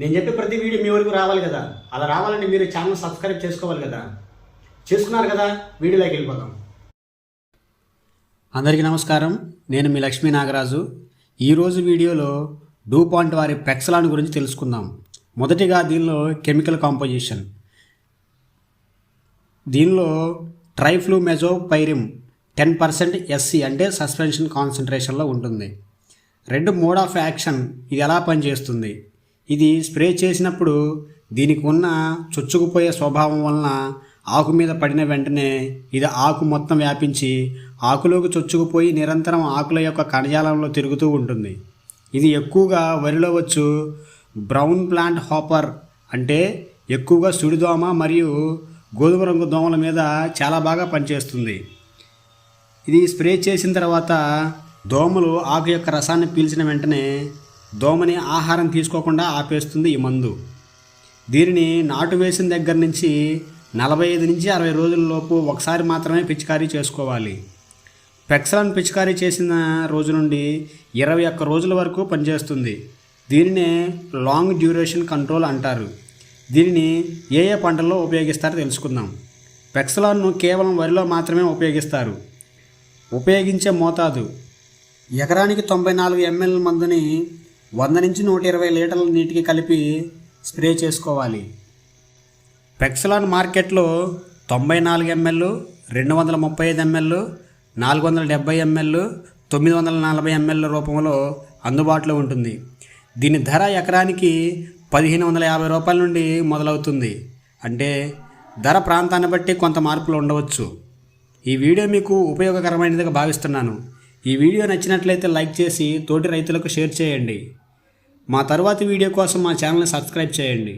నేను చెప్పే ప్రతి వీడియో మీ వరకు రావాలి కదా? అలా రావాలంటే మీరు ఛానల్ సబ్స్క్రైబ్ చేసుకోవాలి కదా? చేసుకున్నారు కదా? వీడియోలోకి వెళ్ళిపోదాం. అందరికీ నమస్కారం. నేను మీ లక్ష్మీ నాగరాజు. ఈరోజు వీడియోలో డూ పాయింట్ వారి పెక్సలాన్ గురించి తెలుసుకుందాం. మొదటిగా దీనిలో కెమికల్ కాంపోజిషన్. దీనిలో triflumezopyrim ten percent SC అంటే సస్పెన్షన్ కాన్సన్ట్రేషన్లో ఉంటుంది. రెండు మోడ్ ఆఫ్ యాక్షన్ ఇది ఎలా పనిచేస్తుంది? ఇది స్ప్రే చేసినప్పుడు దీనికి ఉన్న చొచ్చుకుపోయే స్వభావం వలన ఆకు మీద పడిన వెంటనే ఇది ఆకు మొత్తం వ్యాపించి ఆకులోకి చొచ్చుకుపోయి నిరంతరం ఆకుల యొక్క కణజాలంలో తిరుగుతూ ఉంటుంది. ఇది ఎక్కువగా వరిలో వచ్చు బ్రౌన్ ప్లాంట్ హాపర్ అంటే ఎక్కువగా సుడిదోమ మరియు గోధుమ రంగు దోమల మీద చాలా బాగా పనిచేస్తుంది. ఇది స్ప్రే చేసిన తర్వాత దోమలు ఆకు యొక్క రసాన్ని పీల్చిన వెంటనే దోమని ఆహారం తీసుకోకుండా ఆపేస్తుంది ఈ మందు. దీనిని నాటు వేసిన దగ్గర నుంచి నలభై ఐదు నుంచి అరవై రోజుల లోపు ఒకసారి మాత్రమే పిచికారీ చేసుకోవాలి. పెక్సలను పిచికారీ చేసిన రోజు నుండి ఇరవై ఒక్క రోజుల వరకు పనిచేస్తుంది. దీనినే లాంగ్ డ్యూరేషన్ కంట్రోల్ అంటారు. దీనిని ఏ ఏ పంటల్లో ఉపయోగిస్తారో తెలుసుకుందాం. పెక్సలాన్ను కేవలం వరిలో మాత్రమే ఉపయోగిస్తారు. ఉపయోగించే మోతాదు. ఎకరానికి తొంభై నాలుగు ఎంఎల్ మందుని వంద నుంచి నూట ఇరవై లీటర్ల నీటికి కలిపి స్ప్రే చేసుకోవాలి. పెక్సలాన్ మార్కెట్లో తొంభై నాలుగు ఎంఎల్ రెండు వందల ముప్పై ఐదు ఎంఎల్ నాలుగు వందల డెబ్బై ఎంఎల్ తొమ్మిది వందల నలభై ఎంఎల్ రూపంలో అందుబాటులో ఉంటుంది. దీని ధర ఎకరానికి పదిహేను వందల యాభై రూపాయల నుండి మొదలవుతుంది. అంటే ధర ప్రాంతాన్ని బట్టి కొంత మార్పులు ఉండవచ్చు. ఈ వీడియో మీకు ఉపయోగకరమైనదిగా భావిస్తున్నాను. ఈ వీడియో నచ్చినట్లయితే లైక్ చేసి తోటి రైతులకు షేర్ చేయండి. మా తర్వాతి వీడియో కోసం మా ఛానల్ని సబ్స్క్రైబ్ చేయండి.